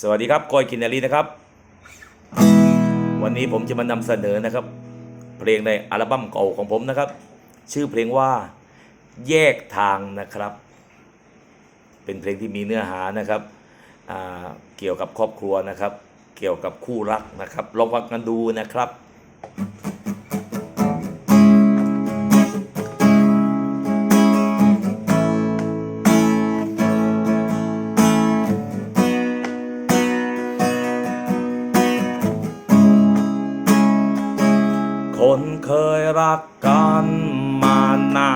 สวัสดีครับกอยกินนารีนะครับ วันนี้ผมจะมานำเสนอนะครับ เพลงในอัลบั้มเก่าของผมนะครับ ชื่อเพลงว่าแยกทางนะครับ เป็นเพลงที่มีเนื้อหานะครับเกี่ยวกับครอบครัวนะครับ เกี่ยวกับคู่รักนะครับลองฟังกันดูนะครับ รักกันมานา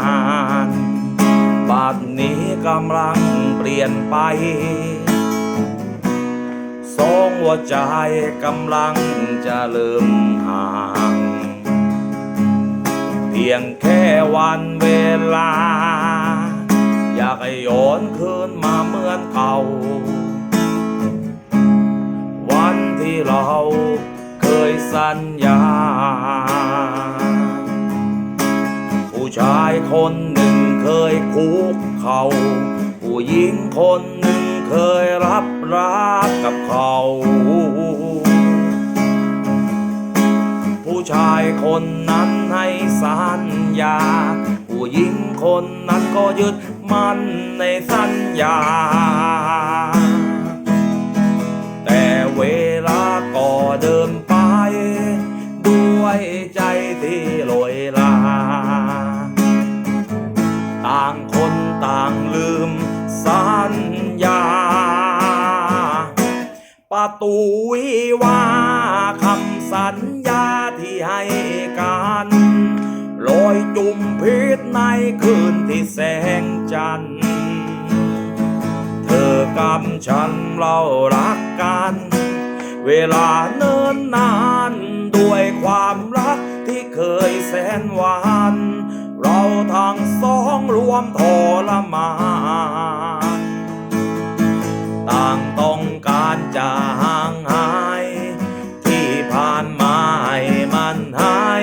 น บัดนี้กำลังเปลี่ยนไป สองหัวใจกำลังจะเริ่มห่าง เพียงแค่วันเวลา อยากให้ย้อนคืนมาเหมือนเก่า วันที่เราเคยสัญญาายคนหนึ่งเคยคุกเขาผู้หญิงคนหนึ่งเคยรับรักกับเขา ผู้ชายคนนั้นให้สัญญา ผู้หญิงคนนั้นก็ยึดมั่นในสัญญา แต่เวลาก็เดินไป ด้วยใจ ต่างลืมสัญญา ประตูวิวาคำสัญญาที่ให้กันลอยจุ่มพิษในคืนที่แสงจันทร์เธอกับฉันเรารักกัน เวลาเนิ่นนานด้วยความรักที่เคยแสนหวานเราทั้ง สองรวมทรมานต่างต้องการจะห่างหาย ที่ผ่านมาให้มันหาย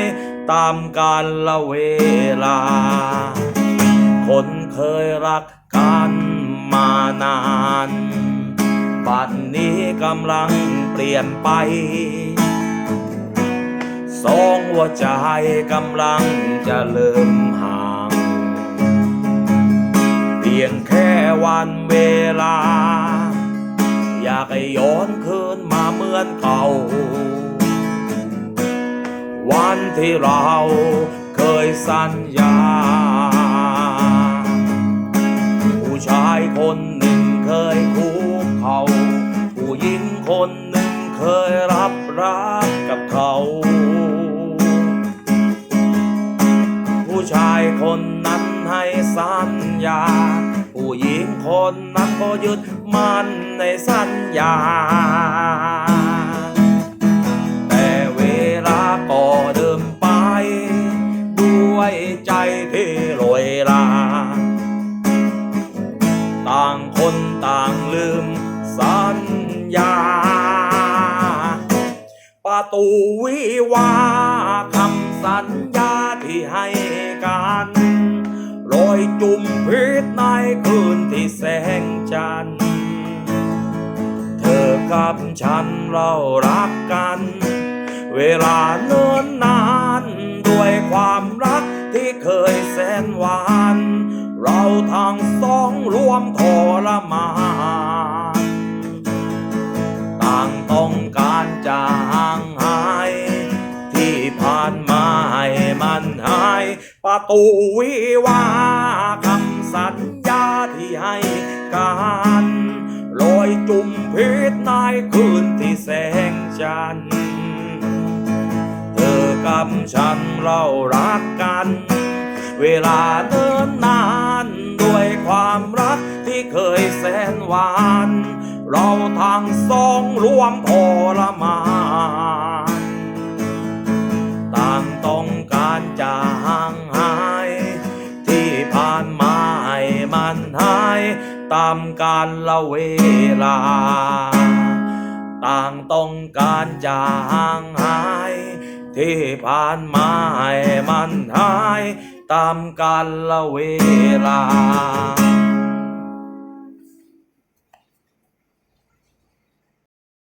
ตามกาลละเวลา คนเคยรักกันมานานบัดนี้กำลังเปลี่ยนไป สองหัวใจกำลังจะเริ่ม ยงแค่วันเวลา อยากให้ย้อนคืนมาเหมือนเก่า วันที่เราเคยสัญญา ผู้ชายคนหนึ่งเคยคุกเขา ผู้หญิงคนหนึ่งเคยรับรักกับเขา ผู้ชายคนนั้นให้สัญญา ผู้หญิงคนนั้นก็ยึดมั่นในสัญญา แต่เวลาก็เดิมไป ด้วยใจที่ลอยลา ต่างคนต่างลืมสัญญา ประตูวิวาคำสัญญาที่ให้กัน ลอยจุ่มพิษในคืนที่แสงจันทร์เธอกับฉันเรารักกัน เวลาเนิ่นนาน ด้วยความรักที่เคยแสนหวาน เราทั้งสองรวมทรมานต่างต้องการ ประตูวิวาคำสัญญาที่ให้การลอยจุ่มพิษในคืนที่แสงจันทร์เธอกับฉันเรารักกัน เวลาเนิ่นนานด้วยความรักที่เคยแสนหวาน เราทั้งสองรวมทรมาน ตามกาลละเวลา ต่างต้องการจะห่างหาย ที่ผ่านมาให้มันหาย ตามกาลละเวลา